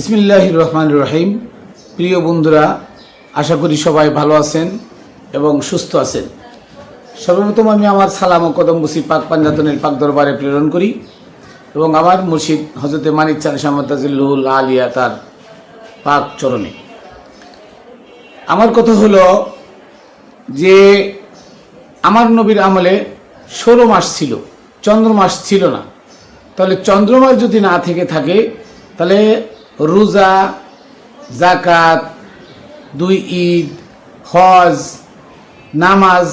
বিসমিল্লাহ রহমান রহিম প্রিয় বন্ধুরা, আশা করি সবাই ভালো আছেন এবং সুস্থ আছেন। সর্বপ্রথম আমি আমার সালাম ও কদম বসি পাক পাঞ্জাতনের পাক দরবারে প্রেরণ করি এবং আমার মুর্শিদ হজরতে মানিক চান সামতাজিল্লুল আলিয়া তার পাক চরণে। আমার কথা হলো যে, আমার নবীর আমলে ষোলো মাস ছিল চন্দ্র মাস ছিল না। তাহলে চন্দ্রমাস যদি না থেকে থাকে, তাহলে রোজা জাকাত দুই ঈদ, হজ, নামাজ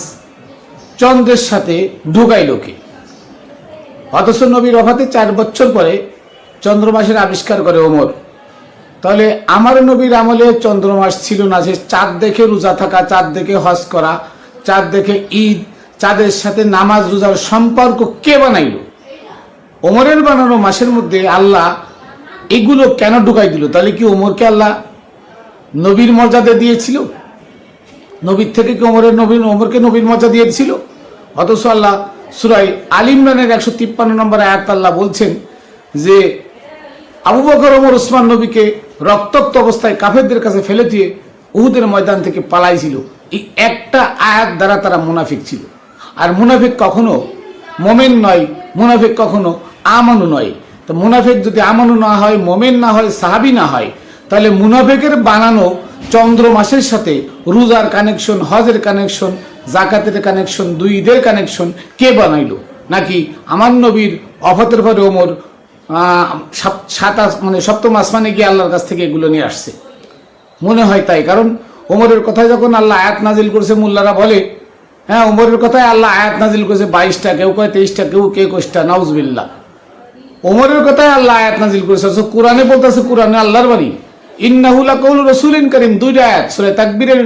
চন্দ্রের সাথে ঢুকাই লোকে অথচ নবীর অফাতে চার বছর পরে চন্দ্রমাসের আবিষ্কার করে ওমর। তাহলে আমার নবীর আমলে চন্দ্রমাস ছিল না যে চাঁদ দেখে রোজা থাকা, চাঁদ দেখে হজ করা, চাঁদ দেখে ঈদ, চাঁদের সাথে নামাজ, রোজার সম্পর্ক কে বানাইল? ওমরের বানানো মাসের মধ্যে আল্লাহ এগুলো কেন ঢুকাই দিল? তাহলে কি ওমরকে আল্লাহ নবীর মর্যাদা দিয়েছিল? নবীর থেকে কি ওমরের নবীন ওমরকে নবীর মর্যাদা দিয়েছিল? অথচ আল্লাহ সুরাই আল ইমরানের একশো তিপ্পান্ন নম্বর আয়াত আল্লাহ বলছেন যে, আবু বকর, ওমর ওসমান নবীকে রক্তাক্ত অবস্থায় কাফেরদের কাছে ফেলে দিয়ে উহুদের ময়দান থেকে পালাইছিল। এই একটা আয়াত দ্বারা তারা মুনাফিক ছিল। আর মুনাফিক কখনো মোমেন নয়, মুনাফিক কখনো আমানু নয়। তো মুনাফেক যদি আমানু না হয় মোমেন না হয় সাহাবি না হয় তাহলে মুনাফেকের বানানো চন্দ্র মাসের সাথে রোজার কানেকশন হজের কানেকশন জাকাতের কানেকশন দুই ঈদের কানেকশন কে বানাইলো? নাকি আমার নবীর অফতের পরে ওমর আহ, সাত- সাত আস- মানে সপ্তম আসমানে গিয়ে আল্লাহর কাছ থেকে এগুলো নিয়ে আসছে? মনে হয় তাই। কারণ ওমরের কথায় যখন আল্লাহ আয়াত নাজিল করেছে মোল্লারা বলে হ্যাঁ ওমরের কথায় আল্লাহ আয়াত নাজিল করেছে বাইশটা কেউ কয় তেইশটা কেউ কে কোষ্টা নাউজবিল্লা ওমরের কথায় আল্লাহ আয়াত নাজিল করেছে কোরআনে বলতেছে কোরআনে আল্লাহর বাণী। ইন্নাহুলা কৌল রসুলিন করিম, দুইটা আয়াত, সুরে তাকবীরের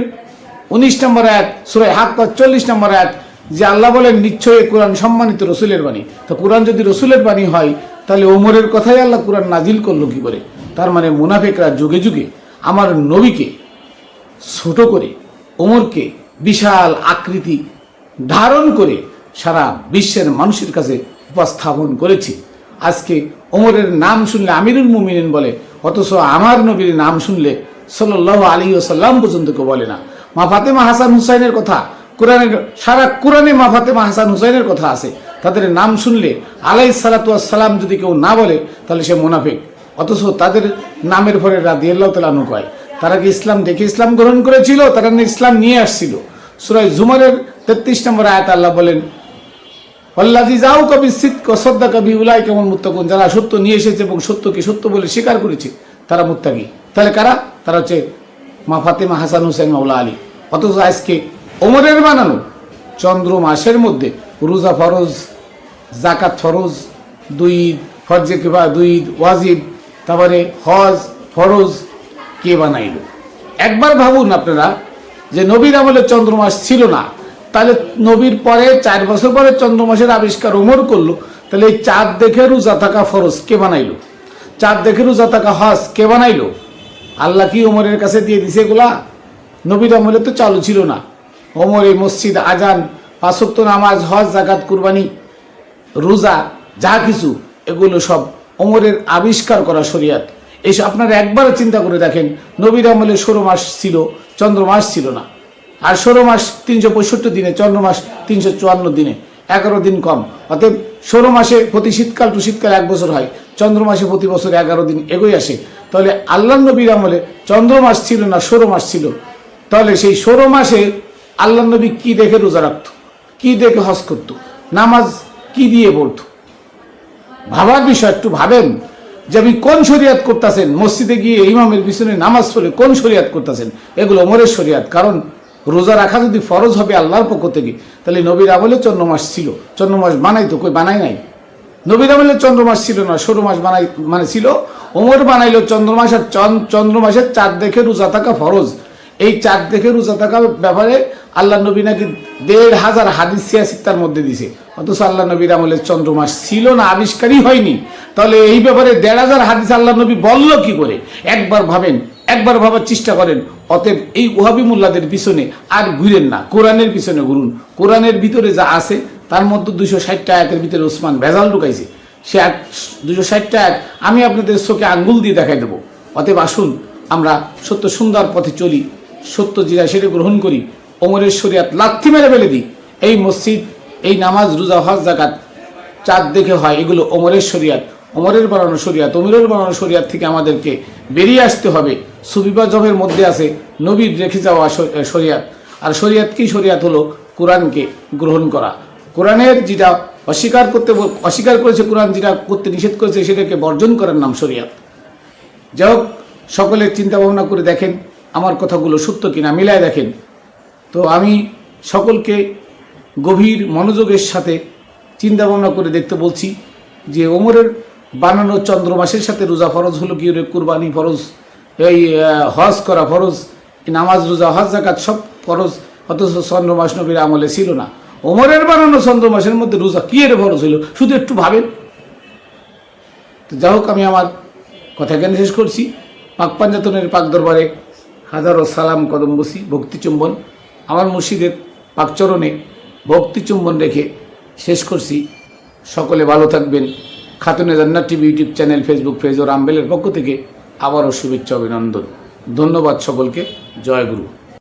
উনিশ নম্বর আয়াত, সুরে হাত চল্লিশ নম্বর আয়াত, যে আল্লাহ বলেন, নিশ্চয়ই কোরআন সম্মানিত রসুলের বাণী। তো কোরআন যদি রসুলের বাণী হয়, তাহলে ওমরের কথাই আল্লাহ কোরআন নাজিল করল কি করে? তার মানে মুনাফেকরা যুগে যুগে আমার নবীকে ছোট করে, ওমরকে বিশাল আকৃতি ধারণ করে সারা বিশ্বের মানুষের কাছে উপস্থাপন করেছে। আজকে ওমরের নাম শুনলে আমিরুল মুমিনিন বলে, অথচ আমার নবীর নাম শুনলে সাল্লাহ আলী ওসাল্লাম পর্যন্ত কেউ বলে না। মা ফাতেমা হাসান হুসাইনের কথা, কোরআনের, সারা কোরআনে মা ফাতেমা হাসান হুসাইনের কথা আছে। তাদের নাম শুনলে আলাই সালাতাম যদি কেউ না বলে, তাহলে সে মোনাফেক। অথচ তাদের নামের পরে রাদিয়াল্লাহ তালানু কয়, তারা কি ইসলাম দেখে ইসলাম গ্রহণ করেছিল? তারা ইসলাম নিয়ে আসছিল? সুরাই জুমারের তেত্রিশ নম্বর আয়াত আল্লাহ বলেন অল্লাজি যাও কবি সিদ শ্রদ্ধা কবি উলাই কেমন মুত্তাকুন। যারা সত্য নিয়ে এসেছে এবং সত্যকে সত্য বলে স্বীকার করেছে, তারা মুত্তাকি। তাহলে কারা? তারা হচ্ছে মা ফাতেমা হাসান হুসেন মাওলা আলী। অথচ আজকে ওমরের বানানো চন্দ্র মাসের মধ্যে রোজা ফরজ জাকাত ফরজ, দুই ফরজে কিবা, দুই ওয়াজিব, তারপরে হজ ফরজ, কে বানাইল? একবার ভাবুন আপনারা যে নবীর আমলে চন্দ্রমাস ছিল না। তাহলে নবীর পরে, চার বছর পরে চন্দ্রমাসের আবিষ্কার ওমর করল। তাহলে এই চাঁদ দেখে রোজা থাকা ফরজ, কে বানাইলো? চাঁদ দেখে রোজা থাকা হজ, কে বানাইলো? আল্লাহ কি ওমরের কাছে দিয়ে দিছে এগুলা? নবীর আমলে তো চালু ছিল না। ওমর এই মসজিদ, আজান পাঁচক্ত নামাজ, হজ জাকাত কুরবানি, রোজা, যা কিছু, এগুলো সব ওমরের আবিষ্কার করা শরিয়াত। এইসব আপনারা একবার চিন্তা করে দেখেন, নবীর আমলে ষোলো মাস ছিল চন্দ্র মাস ছিল না। আর ষোলো মাস তিনশো পঁয়ষট্টি দিনে চন্দ্র মাস তিনশো চুয়ান্ন দিনে, এগারো দিন কম। অতএব ষোলো মাসে প্রতি শীতকাল টু শীতকাল এক বছর হয়, চন্দ্র মাসে প্রতি বছর এগারো দিন এগোই আসে। তাহলে আল্লাহ নবীর আমলে চন্দ্র মাস ছিল না, ষোলো মাস ছিল। তাহলে সেই ষোলো মাসে আল্লাহ নবী কি দেখে রোজা রাখতো? কি দেখে হজ করতো? নামাজ কি দিয়ে বলতো ভাবার বিষয় একটু ভাবেন যে আপনি কোন শরিয়াত করতেছেন? মসজিদে গিয়ে ইমামের পিছনে নামাজ পড়ে কোন শরিয়াত করতেছেন? এগুলো ওমরের শরিয়াত। কারণ রোজা রাখা যদি ফরজ হবে আল্লাহর পক্ষ থেকে, তাহলে নবীর আমলে চন্দ্রমাস ছিল। চন্দ্রমাস বানাই তো কই বানাই নাই? নবীর আমলে চন্দ্রমাস ছিল না, ষোলো মাস বানাই মানে ছিল। ওমর বানাইলো চন্দ্র মাস আর চন- চন্দ্র মাসের চাঁদ দেখে রোজা থাকা ফরজ। এই চাঁদ দেখে রোজা থাকা ব্যাপারে আল্লাহ নবী নাকি দেড় হাজার হাদিস তার মধ্যে দিছে। অথচ আল্লাহ নবীর আমলে চন্দ্রমাস ছিল না, আবিষ্কারই হয়নি। তাহলে এই ব্যাপারে দেড় হাজার হাদিস আল্লাহ নবী বলল কি করে? একবার ভাবেন। একবার ভাবার চেষ্টা করেন। অতএব এই ওহাবি মোল্লাদের পিছনে আর ঘুরেন না। কোরআনের পিছনে ঘুরুন। কোরআনের ভিতরে যা আছে, তার মধ্যে দুশো ষাটটা আয়াতের ভিতরে ওসমান ভেজাল ঢুকাইছে। সে এক দুশো ষাটটা আয়াত আমি আপনাদের চোখে আঙ্গুল দিয়ে দেখাই দেবো। অতএব আসুন, আমরা সত্য সুন্দর পথে চলি, সত্য জিরা সেটা গ্রহণ করি, ওমরের শরিয়াত লাথি মেরে ফেলে দিই। এই মসজিদ, এই নামাজ, রোজা, হজ জাকাত চাঁদ দেখে হয়, এগুলো ওমরের শরিয়াত। ওমরের বানানো শরিয়াত, অমিরের বানানো শরিয়াত থেকে আমাদেরকে বেরিয়ে আসতে হবে। সুবিবা জবের মধ্যে আছে নবীর রেখে যাওয়া শরিয়াত। আর শরিয়াত কি শরিয়াত হলো? কোরআনকে গ্রহণ করা। কোরআনের যেটা অস্বীকার করতে অস্বীকার করেছে কোরআন, যেটা করতে নিষেধ করেছে, সেটাকে বর্জন করার নাম শরিয়াত। যাই হোক সকলের চিন্তা ভাবনা করে দেখেন, আমার কথাগুলো সত্য কিনা মিলায় দেখেন। তো আমি সকলকে গভীর মনোযোগের সাথে চিন্তা ভাবনা করে দেখতে বলছি যে ওমরের বানানো চন্দ্র মাসের সাথে রোজা ফরজ হলো কি কুরবানি ফরজ, এই হজ করা ফরজ নামাজ, রোজা, হজ জাকাত সব ফরজ, অথচ চন্দ্র মাস নবীর আমলে ছিল না। ওমরের বানানো চন্দ্র মাসের মধ্যে রোজা কি এর ফরজ হইল শুধু একটু ভাবেন। তো যাই হোক, আমি আমার কথা জ্ঞান শেষ করছি। পাক পাঞ্জাতনের পাক দরবারে হাজারো সালাম কদম বসি, ভক্তি চুম্বন। আমার মুর্শিদের পাকচরণে ভক্তি চুম্বন রেখে শেষ করছি। সকলে ভালো থাকবেন। Khatune Jannat TV YouTube channel Facebook page ও রামবেলের পক্ষ থেকে আবারও শুভেচ্ছা, অভিনন্দন। ধন্যবাদ সকলকে। জয় গুরু।